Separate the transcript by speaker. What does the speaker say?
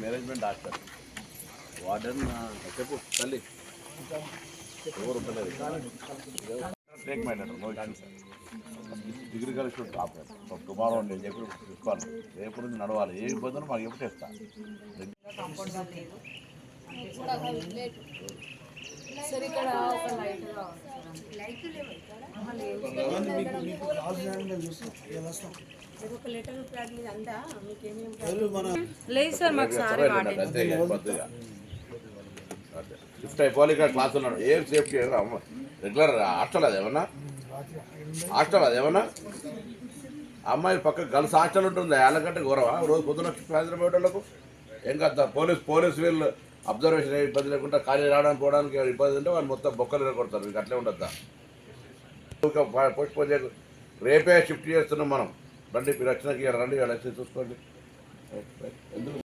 Speaker 1: Management doctor warden ఆ, చెప్పు తల్లి ఎవరు ఉంటలేదు టేక్ మైండ్ అంటారు నో క్యాన్సర్ డిగ్రీ కలిసి టాప్ టుమారో నేను చెప్పి చూసుకోవాలి రేపు నుంచి నడవాలి. ఏ ఇబ్బందులు మాకు ఎప్పుడు చేస్తా
Speaker 2: సార్ ఇక్కడ ఒక లైట్ లేదు మాకు.
Speaker 1: షిఫ్ట్ అయిపోవాలి ఇక్కడ క్లాస్ ఉన్నాడు. ఏం సేఫ్టీ రెగ్యులర్ హాస్టల్ అది ఏమన్నా? హాస్టల్ అది ఏమన్నా? అమ్మాయి పక్క గర్ల్స్ హాస్టల్ ఉంటుంది వాళ్ళకంటే గౌరవ. రోజు పొద్దున సాయంత్రం పోయేటోళ్ళకు వాళ్ళకు ఏం కదా పోలీస్ పోలీస్ వీళ్ళు అబ్జర్వేషన్ ఇబ్బంది లేకుండా ఖాళీ రావడానికి పోవడానికి ఇబ్బంది ఉంటే వాళ్ళు మొత్తం బొక్కలు కొడతారు మీకు అట్లే ఉండద్దా పోస్ట్ పోన్ చేయకు. రేపే షిఫ్ట్ చేస్తున్నాం మనం. రండి మీరు వచ్చినాక రండి వాళ్ళు వచ్చి చూసుకోండి. ఎందుకు?